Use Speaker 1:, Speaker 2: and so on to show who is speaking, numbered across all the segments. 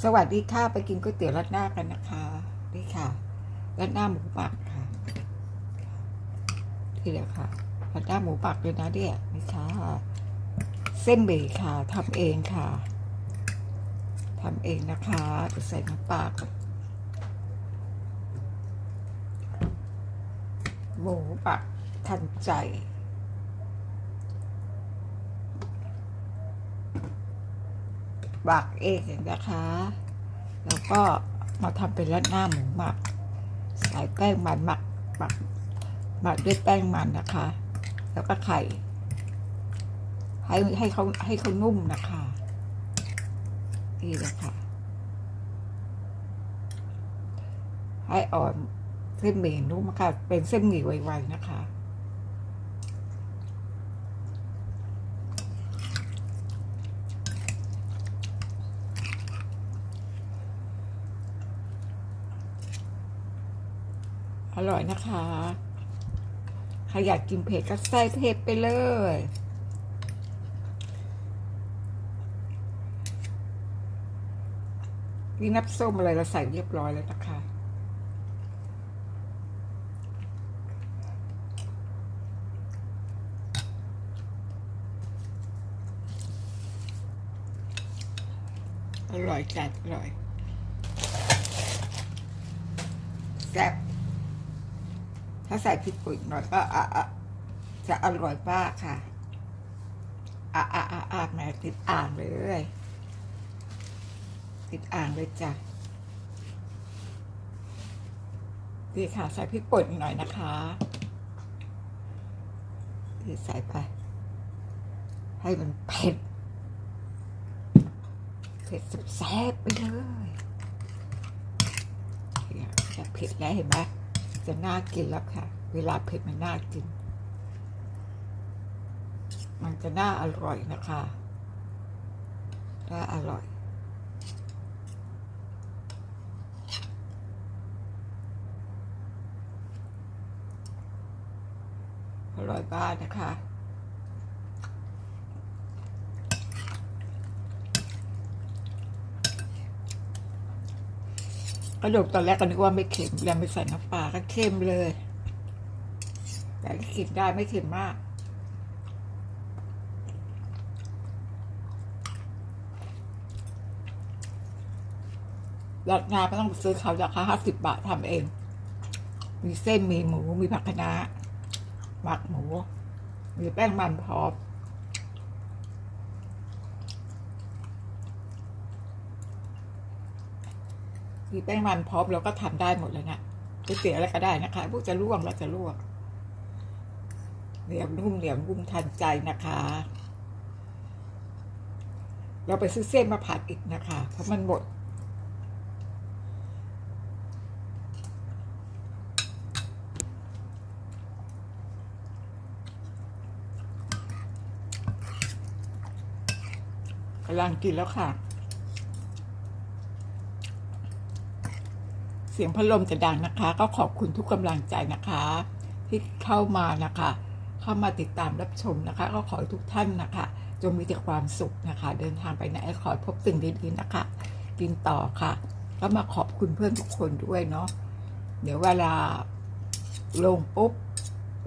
Speaker 1: สวัสดีค่ะ ไปกินก๋วยเตี๋ยวรัดหน้ากันนะคะนี่ค่ะรัดหน้าหมูปักค่ะที่เดียวค่ะรัดหน้าหมูปักเลยนะเนี่ยนี่ค่ะเส้นหมี่ค่ะทำเองค่ะทำเองนะคะจะใส่น้ำปลากหมูปักทันใจ บักเองนะคะ แล้วก็มาทำเป็นรัดหน้าหมูหมัก ใส่แป้งมันหมักหมักหมักด้วยแป้งมันนะคะ แล้วก็ไข่ให้ให้เขาให้เขานุ่มนะคะนี่แหละคะให้อ่อนเส้นหมี่นุ่มค่ะเป็นเส้นหมี่ไวๆนะคะ อร่อยนะคะ ใครอยากกินเผ็ดก็ใส่เผ็ดไปเลยนี่น้ำส้มอะไรเราใส่เรียบร้อยแล้วนะคะอร่อยจัดอร่อยแซ่บ ถ้าใส่พริกป่นหน่อยก็อะอะจะอร่อยมากค่ะอะอะอะอะแม่ติดอ่างเลยติดอ่างเลยจ้ะดีค่ะ ใส่พริกป่นหน่อยนะคะดีใส่ไป ให้มันเผ็ดเผ็ดแซ่บไปเลยเนี่ยจะเผ็ดแล้วเห็นไหม จะน่ากินแล้วค่ะ เวลาเผ็ดมันน่ากิน มันจะน่าอร่อยนะคะน่าอร่อยอร่อยบ้านนะคะ กระดูกตอนแรกก็นึกว่าไม่เค็มแล้วไม่ใส่น้ำปลาก็เค็มเลย แต่กินได้ไม่เค็มมากราดหน้าไม่ต้องซื้อเขาราคาห้าสิบบาททำเอง มีเส้นมีหมูมีผักคะน้าหมักหมู มีแป้งมันพร้อม มีแป้งมันพร้อมเราก็ทำได้หมดเลยนะก๋วยเตี๋ยวอะไรก็ได้นะคะพวกจะลวกเราจะลวกเหนียวนุ่มเหนียวนุ่มทันใจนะคะ เราไปซื้อเส้นมาผัดอีกนะคะ เพราะมันหมดกำลังกินแล้วค่ะ เสียงพัดลมจะดังนะคะ ก็ขอบคุณทุกกำลังใจนะคะ ที่เข้ามานะคะ เข้ามาติดตามรับชมนะคะ ก็ขอให้ทุกท่านนะคะ จงมีแต่ความสุขนะคะ เดินทางไปไหนขอให้พบสิ่งดีๆนะคะ กินต่อค่ะก็มาขอบคุณเพื่อนทุกคนด้วยเนาะเดี๋ยวเวลาลงปุ๊บ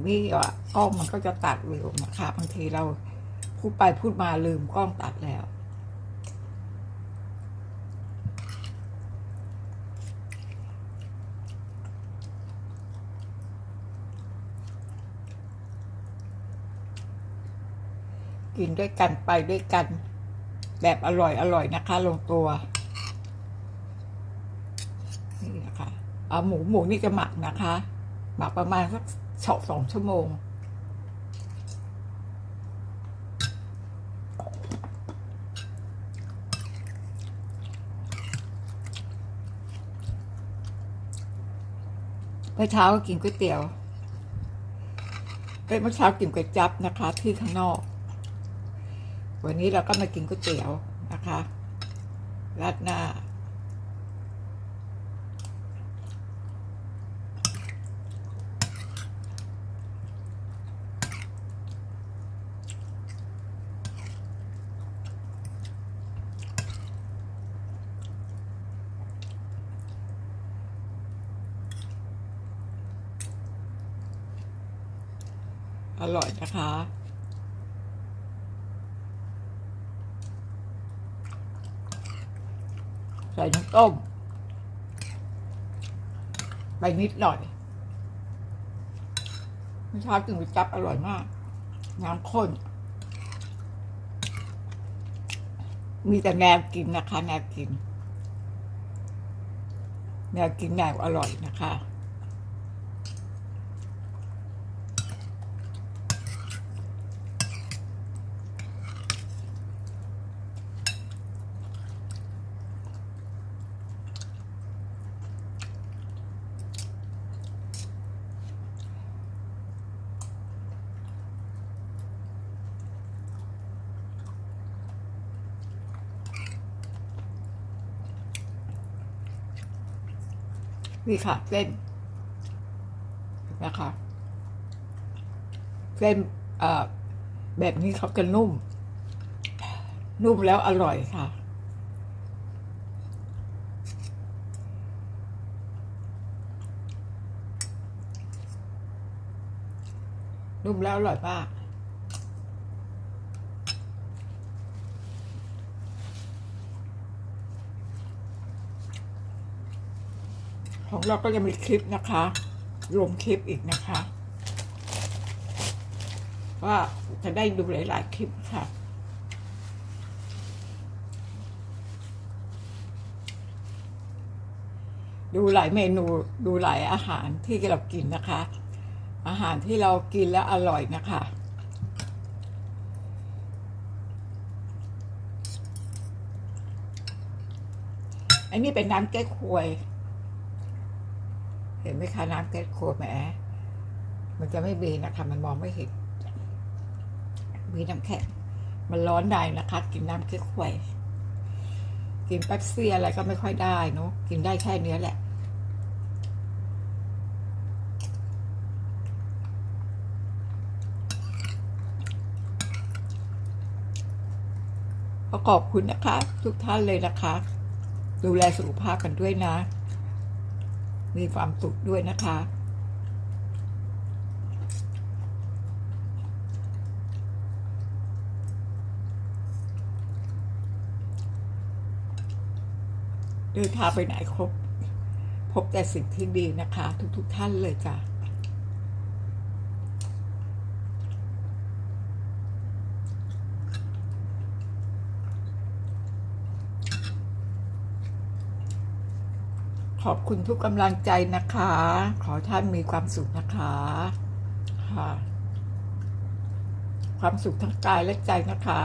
Speaker 1: นี่อะกล้องมันก็จะตัดเร็วนะคะบางทีเราพูดไปพูดมาลืมกล้องตัดแล้ว กินด้วยกันไปด้วยกัน แบบอร่อยอร่อยนะคะ ลงตัวนี่นะคะเอาหมูหมูนี่จะหมักนะคะ หมักประมาณสักสองสองชั่วโมงเมื่อเช้าก็กินก๋วยเตี๋ยวเอ้ยเมื่อเช้ากินก๋วยจั๊บนะคะ ที่ข้างนอก วันนี้เราก็มากินก๋วยเตี๋ยวนะคะราดหน้า อร่อยนะคะ ใส่น้ำต้ม ไปนิดหน่อยเมื่อเช้ากินก๋วยจับอร่อยมาก น้ำข้น มีแต่แนวกินนะคะ แนวกิน แนวกินแนวอร่อยนะคะ นี่ค่ะ เส้นนะคะเส้นเอ่อแบบนี้เขาจะนุ่ม นุ่มแล้วอร่อยค่ะนุ่มแล้วอร่อยมาก ของเราก็จะมีคลิปนะคะลงคลิปอีกนะคะ ว่าจะได้ดูหลาย ๆ คลิปค่ะ ดูหลายเมนูดูหลายอาหารที่เรากินนะคะ อาหารที่เรากินแล้วอร่อยนะคะอันนี้เป็นน้ำแก้ควย เห็นไหมคะน้ำแก๊สโคแหมมันจะไม่มีนะคะมันมองไม่เห็นมีน้ำแข็งมันร้อนได้นะคะ กินน้ำแก๊สควยกินแป๊บเซี่อะไรก็ไม่ค่อยได้เนาะกินได้แค่เนี้ยแหละขอขอบคุณนะคะ ทุกท่านเลยนะคะ ดูแลสุขภาพกันด้วยนะ มีความสุขด้วยนะคะ เดินทางไปไหนครบ พบแต่สิ่งที่ดีนะคะ ทุกๆทท่านเลยจ้ะ ขอบคุณทุกกำลังใจนะคะ ขอท่านมีความสุขนะคะค่ะความสุขทั้งกายและใจนะคะ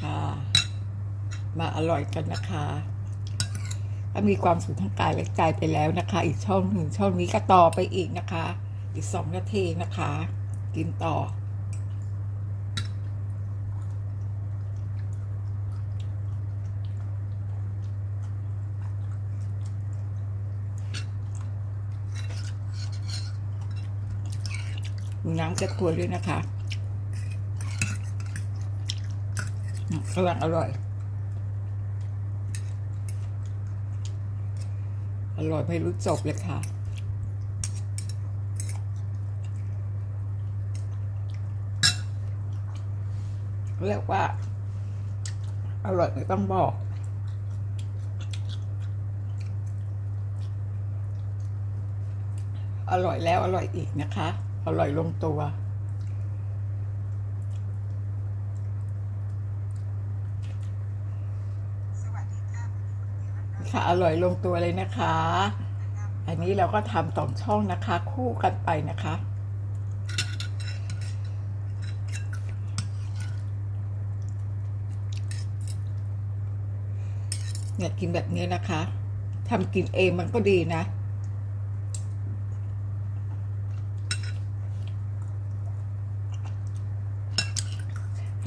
Speaker 1: ค่ะ มาอร่อยกันนะคะถ้ามีความสุขทั้งกายและใจไปแล้วนะคะ อีกช่องหนึ่งช่องนี้ก็ต่อไปอีกนะคะ อีกสองนาทีนะคะ กินต่อ น้ำกระควรด้วยนะคะกำลังอร่อย อร่อยไม่รู้จบเลยค่ะเรียกว่า อร่อยไม่ต้องบอกอร่อยแล้วอร่อยอีกนะคะ อร่อยลงตัว ค่ะอร่อยลงตัวเลยนะคะ อันนี้เราก็ทำสองช่องนะคะ คู่กันไปนะคะเนี่ยกินแบบนี้นะคะทำกินเองมันก็ดีนะ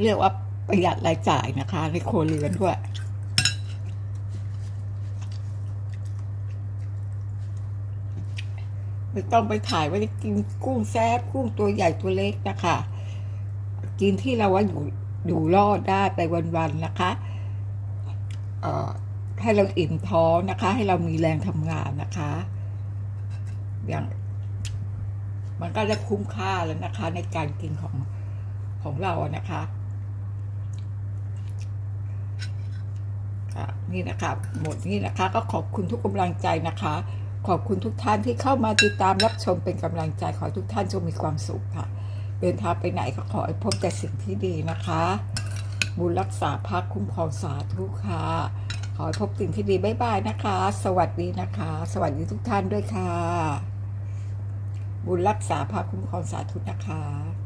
Speaker 1: เรียกว่าประหยัดรายจ่ายนะคะ ในครัวเรือนด้วยไม่ต้องไปถ่ายว่าจะกินกุ้งแซ่บกุ้งตัวใหญ่ตัวเล็กนะคะ กินที่เราว่าอยู่อยู่รอดได้ไปวันๆนะคะเอ่อให้เราอิ่มท้องนะคะ ให้เรามีแรงทำงานนะคะ อย่าง มันก็จะคุ้มค่าแล้วนะคะ ในการกินของของเราอะนะ คะค่ะนี่นะคะหมดนี่นะคะก็ขอบคุณทุกกำลังใจนะคะ ขอบคุณทุกท่านที่เข้ามาติดตามรับชมเป็นกำลังใจขอทุกท่านจงมีความสุขค่ะ เดินทางไปไหนก็ขอให้พบแต่สิ่งที่ดีนะคะบุญรักษาพักคุ้มครองสาธุค่ะ ขอให้พบสิ่งที่ดีบ๊ายบายนะคะ สวัสดีนะคะ สวัสดีทุกท่านด้วยค่ะ บุญรักษาพาคุ้มครองสาธุนะคะ